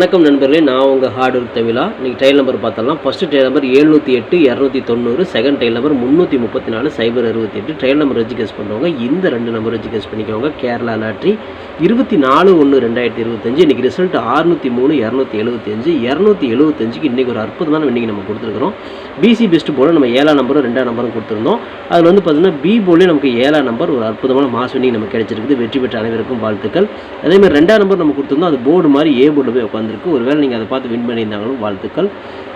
வணக்கம் நண்பர்களே நான் உங்கள் ஹார்ட் ஒர்க் தமிழா இன்றைக்கி டைல் நம்பர் பார்த்தலாம். ஃபஸ்ட்டு டைல் நம்பர் எழுநூற்றி எட்டு இரநூத்தி தொண்ணூறு செகண்ட் டைல் நம்பர் முந்நூற்றி முப்பத்தி நாலு சைபர் அறுபத்தி எட்டு. ட்ரையல் நம்பர் வச்சு கெஸ் பண்ணுறவங்க இந்த ரெண்டு நம்பர் வச்சு கெஸ் பண்ணிக்கோங்க. கேரளா லாட்ரி இருபத்தி நாலு ஒன்று ரெண்டாயிரத்தி இருபத்தஞ்சு. இன்றைக்கி ரிசல்ட் அறுநூற்றி மூணு இரநூத்தி எழுபத்தஞ்சு இரநூத்தி எழுபத்தஞ்சுக்கு இன்றைக்கி ஒரு அற்புதமான இன்றைக்கி நம்ம கொடுத்துருக்குறோம். பிசி பெஸ்ட் போல் நம்ம ஏழாம் நம்பரும் ரெண்டாம் நம்பரும் கொடுத்துருந்தோம். அதில் வந்து பார்த்தீங்கன்னா பி போலே நமக்கு ஏழாம் நம்பர் ஒரு அற்புதமான மாஸ் இன்றைக்கி நமக்கு கிடச்சிருக்குது. வெற்றி பெற்ற அனைவருக்கும் வாழ்த்துக்கள். அதே மாதிரி ரெண்டாம் நம்பர் நம்ம கொடுத்துருந்தோம். அது போர்டு மாதிரி ஏ போர்டு போய் வந்திருக்கு. ஒருவேளை நீங்கள் அதை பார்த்து வின் பண்ணியிருந்தாங்களும் வாழ்த்துக்கள்.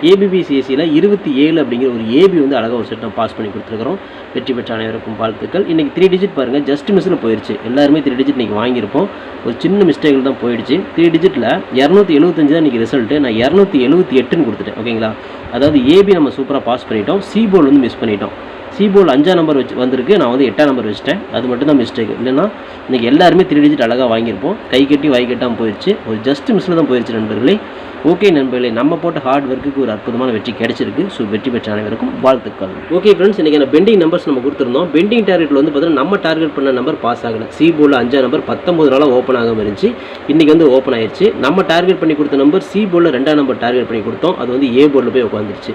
ஏபிபிசிஎஸ்சியில் இருபத்தி ஏழு அப்படிங்கிற ஒரு ஏபி வந்து அழகாக ஒரு செட் பாஸ் பண்ணி கொடுத்துருக்குறோம். வெற்றி பெற்ற அனைவருக்கும் வாழ்த்துக்கள். இன்றைக்கி த்ரீ டிஜிட் பாருங்கள் ஜஸ்ட் மிஸ்ஸில் போயிடுச்சு எல்லாருமே த்ரீ டிஜிட் இன்றைக்கி வாங்கியிருப்போம். ஒரு சின்ன மிஸ்டேக்கில் தான் போயிடுச்சு. த்ரீ டிஜிட்டில் இரநூத்தி எழுபத்தஞ்சு தான் இன்றைக்கி ரிசல்ட்டு நான் இரநூத்தி எழுபத்தி எட்டுன்னு கொடுத்துட்டேன். ஓகேங்களா அதாவது ஏபி நம்ம சூப்பராக பாஸ் பண்ணிட்டோம். சி போர்டு வந்து மிஸ் பண்ணிட்டோம். சிபோர்டில் அஞ்சாம் நம்பர் வச்சு வந்திருக்கு. நான் வந்து எட்டாம் நம்பர் வச்சுட்டேன். அது மட்டும் தான் மிஸ்டேக் இல்லைன்னா இன்றைக்கி எல்லாருமே த்ரீ டிஜிட் அழகாக வாங்கியிருப்போம். கை கட்டி வாய் கட்டாமல் போயிடுச்சு ஒரு ஜஸ்ட் மிஸ்ஸில் தான் போயிடுச்சு நண்பர்களே. ஓகே நண்பர்களே நம்ம போட்ட ஹார்ட் ஒர்க்குக்கு ஒரு அற்புதமான வெற்றி கிடைச்சிருக்கு. ஸோ வெற்றி பெற்ற அனைவருக்கும் வாழ்த்துக்கள். ஓகே ஃப்ரெண்ட்ஸ் இன்றைக்கி பெண்டிங் நம்பர்ஸ் நம்ம கொடுத்துருந்தோம். பெண்டிங் டார்கெட்டில் வந்து பார்த்தீங்கன்னா நம்ம டார்கெட் பண்ண நம்பர் பாஸ் ஆகலை. சி போர்டில் அஞ்சாம் நம்பர் பத்தொம்பது நாளாக ஓப்பன் ஆகாமல் இருந்துச்சு. இன்றைக்கி வந்து ஓப்பன் ஆயிடுச்சு நம்ம டார்கெட் பண்ணி கொடுத்த நம்பர் சி ரெண்டாம் நம்பர் டார்கெட் பண்ணி கொடுத்தோம். அது வந்து ஏ போர்டில் போய் உட்காந்துருச்சு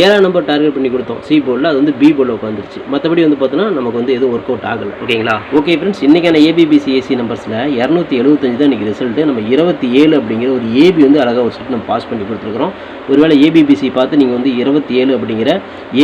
ஏழாம் நம்பர் டார்கெட் பண்ணி கொடுத்தோம். சி போர்டில் அது வந்து பி போர்டில் உட்காந்துருச்சு மற்றபடி வந்து பார்த்தோன்னா நமக்கு வந்து எதுவும் ஒர்க் அவுட் ஆகலை. ஓகேங்களா? ஓகே ஃப்ரெண்ட்ஸ் இன்றைக்கான ஏபிபிசி ஏசி நம்பர்ஸில் இரநூத்தி எழுபத்தஞ்சு தான் இன்றைக்கி ரிசல்ட்டு நம்ம இருபத்தி ஏழு அப்படிங்கிற ஒரு ஏபி வந்து அழகாக ஒரு செட் நம்ம பாஸ் பண்ணி கொடுத்துருக்குறோம். ஒருவேளை ஏபிபிசி பார்த்து நீங்கள் வந்து இருபத்தி ஏழு அப்படிங்கிற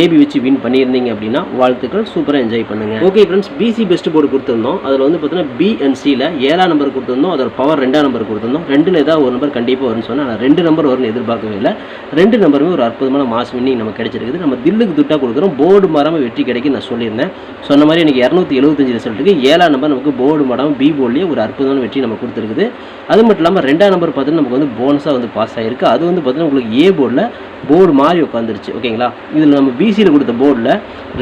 ஏபி வச்சு வின் பண்ணியிருந்தீங்க அப்படின்னா வாழ்த்துக்கள் சூப்பராக என்ஜாய் பண்ணுங்கள் okay friends BC best board கொடுத்துருந்தோம். அதில் வந்து பார்த்தீங்கன்னா பி அண்ட் சியில் ஏழாம் நம்பர் கொடுத்துருந்தோம். அதோட பவர் ரெண்டாம் நம்பர் கொடுத்துருந்தோம். ரெண்டில் ஏதாவது ஒரு நம்பர் கண்டிப்பாக வரும்னு சொன்னால் நான் ரெண்டு நம்பர் வரும்னு எதிர்பார்க்கவே இல்லை. ரெண்டு நம்பருமே ஒரு அற்புதமான மாஸ் வின்னிங் நமக்கு கிடைச்சிருக்குது. நம்ம தில்லுக்கு துட்டாக கொடுக்குறோம். போர்டு மரம் வெற்றி கிடைக்கும் நான் சொல்லியிருந்தேன். சொன்ன மாதிரி எனக்கு இரநூத்தி எழுபத்தஞ்சு ரிசல்ட்டுக்கு ஏழாம் நம்பர் நமக்கு போர்டு மரம் பி போர்ட்லேயே ஒரு அற்புதமான வெற்றி நம்ம கொடுத்துருக்குது. அது மட்டும் இல்லாமல் ரெண்டாம் நம்பர் பார்த்தீங்கன்னா நமக்கு வந்து போனஸாக வந்து பாஸ் ஆகிருக்கு அது வந்து பார்த்தீங்கன்னா உங்களுக்கு ஏ போர்டில் போர்டு மாதிரி உட்காந்துருச்சு ஓகேங்களா இதில் நம்ம பிசியில் கொடுத்த போர்டில்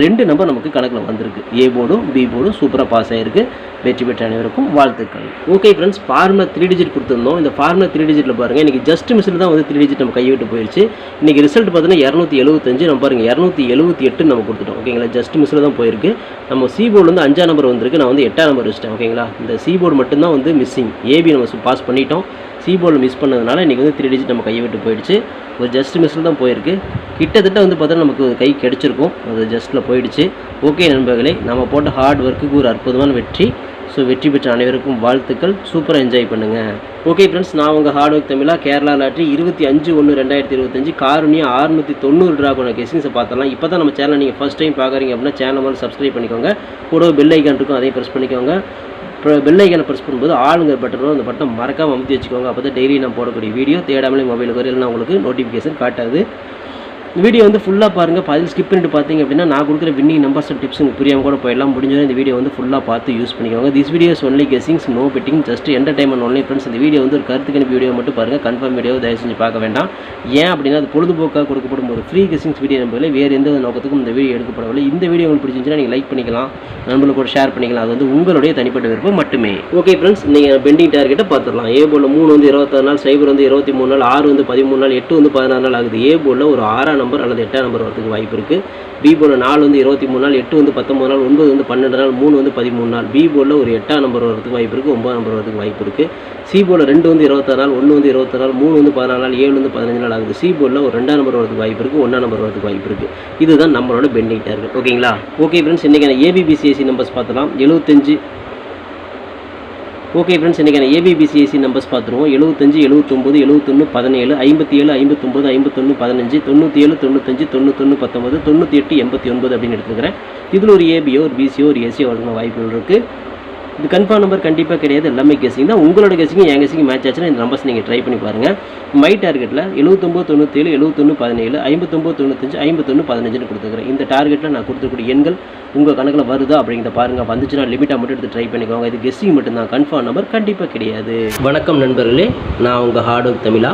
ரெண்டு நம்பர் நமக்கு கணக்கில் வந்திருக்கு. ஏ போர்டும் பி போர்டும் சூப்பராக பாஸ் ஆகிருக்கு வெற்றி பெற்ற அனைவருக்கும் வாழ்த்துக்கள். Okay friends formula three digit கொடுத்துருந்தோம். இந்த ஃபார்முலா த்ரீ டிஜிட்டில் பாருங்கள் இன்றைக்கி ஜஸ்ட் மிஸ்ஸில் தான் வந்து த்ரீ டிஜிட் நம்ம கைவிட்டு போயிடுச்சு இன்றைக்கி ரிசல்ட் பார்த்தீங்கன்னா இரநூத்தி எழுபத்தஞ்சு நம்ம பாருங்கள் இரநூத்தி எழுபத்தி எட்டு நம்ம கொடுத்துட்டோம். ஓகேங்களா ஜஸ்ட் மிஸ்ஸில் தான் போயிருக்கு. நம்ம சி போர்டு வந்து அஞ்சாம் நம்பர் வந்திருக்கு. நான் வந்து எட்டாம் நம்பர் வச்சிட்டேன். ஓகேங்களா இந்த சி போர்டு மட்டும்தான் வந்து மிஸ்ஸிங் ஏபி நம்ம பாஸ் பண்ணிட்டோம். சி போர்டில் மிஸ் பண்ணதுனால இன்றைக்கி வந்து த்ரீ டிஜிட் நம்ம கையை விட்டு போயிடுச்சு. ஒரு ஜஸ்ட் மிஸ்ஸில் தான் போயிருக்கு. கிட்டத்தட்ட வந்து பார்த்தோன்னா நமக்கு கை கிடச்சிருக்கும். அது ஜஸ்ட்டில் போயிடுச்சு. ஓகே நண்பர்களே நம்ம போட்ட ஹார்ட் ஒர்க்குக்கு ஒரு அற்புதமான வெற்றி. ஸோ வெற்றி பெற்ற அனைவருக்கும் வாழ்த்துக்கள். சூப்பராக என்ஜாய் பண்ணுங்கள் ஓகே ஃப்ரெண்ட்ஸ் நான் உங்கள் ஹார்ட் ஒர்க் தமிழாக கேரளா லாட்ரி இருபத்தி அஞ்சு ஒன்று ரெண்டாயிரத்தி இருபத்தஞ்சு காரணியாக ஆறுநூற்றி தொண்ணூறு ட்ரா பண்ண கெஸ்டிங்ஸை பார்த்தலாம் இப்போ தான் நம்ம சேனல் நீங்கள் ஃபஸ்ட் டைம் பார்க்குறீங்க அப்படின்னா சேனல் வந்து சப்ஸ்கிரைப் பண்ணிக்கோங்க. கூட பெல் ஐக்கான் இருக்கும் அதையும் ப்ரெஸ் பண்ணிக்கோங்க. அப்புறம் பெல் ப்ரெஸ் பண்ணும்போது ஆளுங்க பட்டனும் அந்த பட்டன் மறக்காமல் அமுத்தி வச்சுக்கோங்க. அப்போ தான் டெய்லி நான் போடக்கூடிய வீடியோ தேடாமலே மொபைலுக்கு வரையில் உங்களுக்கு நோட்டிஃபிகேஷன் காட்டாது. வீடியோ வந்து ஃபுல்லாக பாருங்கள் பதில் ஸ்கிப் பண்ணிட்டு பார்த்தீங்க அப்படின்னா நான் கொடுக்குற வின்னிங் நம்பர்ஸ் அண்ட் டிப்ஸ் உங்களுக்கு புரியாமல் கூட போயிடலாம். முடிஞ்சவரை இந்த வீடியோ வந்து ஃபுல்லாக பார்த்து யூஸ் பண்ணிக்கோங்க. This videos only guessings no betting just entertainment only friends இந்த வீடியோ வந்து ஒரு கருத்துக்கான வீடியோ மட்டும் பாருங்கள் கன்ஃபார்ம் வீடியோ தயவு செஞ்சு பார்க்க வேண்டாம். ஏன் அப்படின்னா அது பொழுதுபோக்காக கொடுக்கப்படும் ஒரு ஃப்ரீ கெஸிங்ஸ் வீடியோ நம்பர்களே வேறு எந்த நோக்கத்துக்கும் இந்த வீடியோ எடுக்கப்படவில்லை. இந்த வீடியோ உங்களுக்கு பிடிச்சிருந்துச்சுன்னா நீங்கள் லைக் பண்ணிக்கலாம். நண்பர்களுக்கு கூட ஷேர் பண்ணிக்கலாம். அது வந்து உங்களுடைய தனிப்பட்ட விருப்பம் மட்டுமே. ஓகே ஃப்ரெண்ட்ஸ் நீங்கள் பெண்டிங் டார்கெட்டை பார்த்துடலாம். ஏ போர்டில் மூணு வந்து இருபத்தாறு நாள் சைபர் வந்து இருபத்தி மூணு நாள் ஆறு வந்து பதிமூணு நாள் எட்டு வந்து பதினாறு நாள் ஆகுது. ஏ போர்டில் ஒரு ஆறாம் நம்பர் அல்லது எட்டாம் நம்பர் வரதுக்கு வாய்ப்பு இருக்குது பி போர்டில் நாலு வந்து இருபத்தி மூணு நாள் எட்டு வந்து பத்தொம்பது நாள் ஒன்பது வந்து பன்னெண்டு நாள் மூணு வந்து பதிமூணு நாள். பி போர்டில் ஒரு எட்டாம் நம்பர் வரதுக்கு வாய்ப்பு இருக்குது ஒன்பதாம் நம்பர் வரதுக்கு வாய்ப்பு இருக்குது சி போர்டில் ரெண்டு வந்து இருபத்தாறு நாள் ஒன்று வந்து இருபத்தாறு நாள் மூணு வந்து பதினாலு நாள் ஏழு வந்து பதினஞ்சு நாள் ஆகுது. சி போர்டில் ஒரு ரெண்டாம் நம்பர் வரதுக்கு வாய்ப்பு இருக்குது ஒன்றாம் நம்பர் வரதுக்கு வாய்ப்பு இருக்குது இதுதான் நம்மளோட பெண்டிங் டார்கெட். ஓகேங்களா? ஓகே ஃப்ரெண்ட்ஸ் இன்றைக்கான ஏபிபிசிஎஸ்சி நம்பர்ஸ் பார்த்தலாம் எழுபத்தஞ்சு ஓகே ஃப்ரெண்ட்ஸ் இன்றைக்கான ஏபிபிசிஎஸ்சி நம்பர்ஸ் பார்த்துருவோம். எழுபத்தஞ்சு எழுபத்தொம்பது எழுபத்தொன்று பதினேழு ஐம்பத்தி ஏழு ஐம்பத்தொம்பது ஐம்பத்தொன்று பதினஞ்சு தொண்ணூற்றி ஏழு தொண்ணூத்தஞ்சு தொண்ணூத்தொன்று பத்தொம்பது தொண்ணூற்றி எட்டு எண்பத்தி ஒன்பது அப்படின்னு எடுத்துக்கிறேன். இதில் ஒரு ஏபியோ ஒரு பிசியோ ஒரு ஏசியோ வழங்கின வாய்ப்புகள் இருக்குது இது கன்ஃபார்ம் நம்பர் கண்டிப்பாக கிடையாது. எல்லாமே கெஸிங் தான். உங்களோட கெஸிங் என் கெஸிங் மேட்ச் ஆச்சுன்னா இந்த நம்பர்ஸ் நீங்கள் ட்ரை பண்ணி பாருங்கள் மை டார்கெட்டில் எழுபத்தொம்போது தொண்ணூற்றேழு எழுபத்தொன்று பதினேழு ஐம்பத்தொம்போது தொண்ணூத்தஞ்சு ஐம்பத்தொன்று பதினஞ்சுன்னு கொடுத்துருக்குறேன். இந்த டார்கெட்டில் நான் கொடுத்துருக்கூடிய எண்கள் உங்கள் கணக்கில் வருதா அப்படிங்கிறத பாருங்கள் வந்துச்சுன்னா லிமிட்டாக மட்டும் எடுத்து ட்ரை பண்ணிக்கோங்க. இது கெஸ்ஸிங் மட்டும்தான். கன்ஃபார்ம் நம்பர் கண்டிப்பாக கிடையாது. வணக்கம் நண்பர்களே. நான் உங்கள் ஹார்ட் ஒர்க் தமிழா.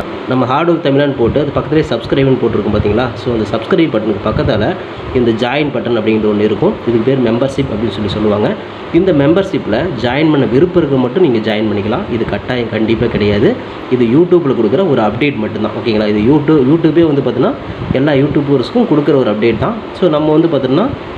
நம்ம ஹார்ட் ஒர்க் தமிழான்னு போட்டு அது பக்கத்துலேயே சப்ஸ்கிரைப்னு போட்டிருக்கும் பார்த்தீங்களா? ஸோ அந்த சப்ஸ்கிரைப் பட்டனுக்கு பக்கத்தால் இந்த ஜாயின் பட்டன் அப்படிங்கிற ஒன்று இருக்கும். இதுக்கு பேர் மெம்பர்ஷிப் அப்படின்னு சொல்லி சொல்லுவாங்க. இந்த மெம்பர்ஷிப்பில் ஜாயின் பண்ண விருப்பம் இருக்க மட்டும் நீங்கள் ஜாயின் பண்ணிக்கலாம். இது கட்டாயம் கண்டிப்பாக கிடையாது. இது யூடியூப்பில் கொடுக்குற ஒரு அப்டேட் மட்டும்தான். ஓகேங்களா இது யூடியூப் யூடியூபே வந்து பார்த்தீங்கன்னா எல்லா யூடியூபர்ஸ்க்கும் கொடுக்குற ஒரு அப்டேட் தான். ஸோ நம்ம வந்து பார்த்தோன்னா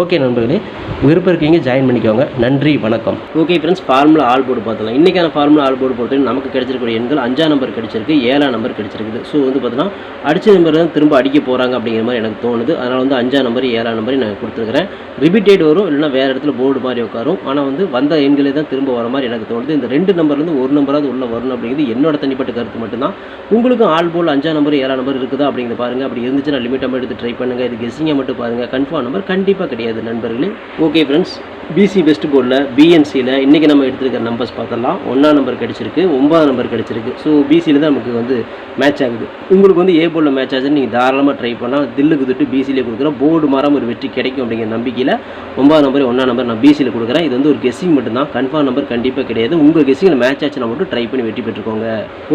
ஓகே நண்பர்களே விருப்பம் இருக்கீங்க ஜாயின் பண்ணிக்கோங்க. நன்றி வணக்கம். Okay friends formula all board பார்த்தலாம் இன்றைக்கான ஃபார்முலா ஆல் போர்டு பொறுத்து நமக்கு கிடைச்சிருக்கிற எண்கள் அஞ்சாம் நம்பர் கிடைச்சிருக்கு ஏழாம் நம்பர் கிடைச்சிருக்குது. ஸோ வந்து பார்த்தீங்கன்னா அடிச்ச நம்பர் தான் திரும்ப அடிக்க போகிறாங்க அப்படிங்கிற மாதிரி எனக்கு தோணுது. அதனால் வந்து அஞ்சாம் நம்பர் ஏழாம் நம்பர் நான் கொடுத்துருக்கிறேன். ரிப்பீட்டேட் வரும் இல்லைனா வேறு இடத்துல போர்டு மாதிரி உட்காரும். ஆனால் வந்து வந்த எண்களே தான் திரும்ப வர மாதிரி எனக்கு தோணுது. இந்த ரெண்டு நம்பர்லேருந்து ஒரு நம்பராவது உள்ள வரணும் அப்படிங்கிறது என்னோட தனிப்பட்ட கருத்து மட்டும்தான். உங்களுக்கும் ஆல் போல் அஞ்சாம் நம்பர் ஏழாம் நம்பர் இருக்குதா அப்படிங்கிறத பாருங்கள் அப்படி இருந்துச்சுன்னா லிமிட் மட்டும் எடுத்து ட்ரை பண்ணுங்கள் இது கெஸிங்கை மட்டும் பாருங்கள் கன்ஃபார்ம் நம்பர் கண்டிப்பாக கிடையாது நண்பர்களே. ஓகே ஃப்ரெண்ட்ஸ் பிசி பெஸ்ட் போர்டில் பிஎன்சியில் இன்றைக்கி நம்ம எடுத்துருக்கிற நம்பர்ஸ் பார்த்தலாம் ஒன்றாம் நம்பர் கிடச்சிருக்கு ஒன்பதாம் நம்பர் கிடச்சிருக்கு. ஸோ பிசியில் தான் நமக்கு வந்து மேட்ச் ஆகுது. உங்களுக்கு வந்து ஏ போர்டில் மேட்ச் ஆச்சுன்னு நீங்கள் தாராளமாக ட்ரை பண்ணால் தில்லுக்கு தொட்டு பிசியிலே கொடுக்குறோம் போர்டு மாறாமல் ஒரு வெற்றி கிடைக்கும் அப்படிங்கிற நம்பிக்கையில் ஒன்பதாம் நம்பர் ஒன்றாம் நம்பர் நான் பிசியில் கொடுக்குறேன். இது வந்து ஒரு கெஸ்ஸிங் மட்டும்தான். கன்ஃபார்ம் நம்பர் கண்டிப்பாக கிடையாது. உங்கள் கெஸ்ஸிங்கில் மேட்ச் ஆச்சுன்னா மட்டும் ட்ரை பண்ணி வெற்றி பெற்றுக்கோங்க.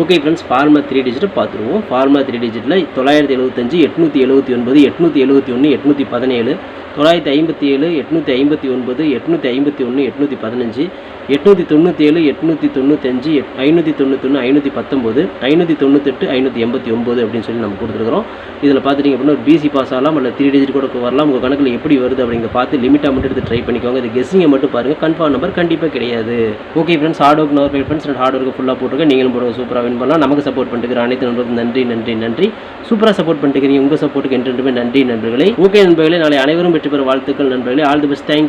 ஓகே ஃப்ரெண்ட்ஸ் ஃபார்மா த்ரீ டிஜிட்டை பார்த்துருவோம். ஃபார்மா த்ரீ டிஜிட்டில் தொள்ளாயிரத்தி எழுபத்தஞ்சு எட்நூற்றி எழுபத்தி ஒன்பது எட்நூற்றி எழுபத்தி ஒன்று எட்நூற்றி பதினேழு தொள்ளாயிரத்தி ஐம்பத்தி ஏழு எட்நூற்றி ஐம்பத்தி ஒன்பது எட்நூற்றி ஐம்பத்தி ஒன்று எட்நூற்றி பதினஞ்சு எட்நூற்றி தொண்ணூற்றி ஏழு எட்நூற்றி தொண்ணூத்தஞ்சு எட் ஐநூற்றி தொண்ணூத்தொன்று ஐநூற்றி பத்தொம்போது ஐநூற்றி தொண்ணூத்தெட்டு ஐநூற்றி எண்பத்தி ஒம்பது அப்படின்னு சொல்லி நம்ம கொடுத்துருக்குறோம். இதில் பார்த்துட்டிங்க அப்படின்னா ஒரு பிசி பாஸ் ஆகலாம் இல்லை த்ரீ டிஜிட் கூட வரலாம். உங்கள் கணக்கில் எப்படி வருது அப்படிங்க பார்த்து லிமிட்டாக மட்டும் எடுத்து ட்ரை பண்ணிக்கோங்க. இது கெஸ்ஸிங்கை மட்டும் பாருங்கள் கன்ஃபார்ம் நம்பர் கண்டிப்பாக கிடையாது. Okay friends hard work நோர் friends hard work ஃபுல்லாக போட்டுருக்கேன் நீங்களும் போடுங்க சூப்பராக வின் பண்ணலாம். நமக்கு சப்போர்ட் பண்ணிட்டு அனைத்து நண்பர்களுக்கும் நன்றி நன்றி நன்றி. சூப்பராக சப்போர்ட் பண்ணிட்டு உங்கள் சப்போர்ட்டுக்கு என்றென்றுமே நன்றி நண்பர்களே. ஓகே நண்பர்களே நாளை அனைவரும் வெற்றி பெற வாழ்த்துக்கள் நண்பர்களே. All the best thank you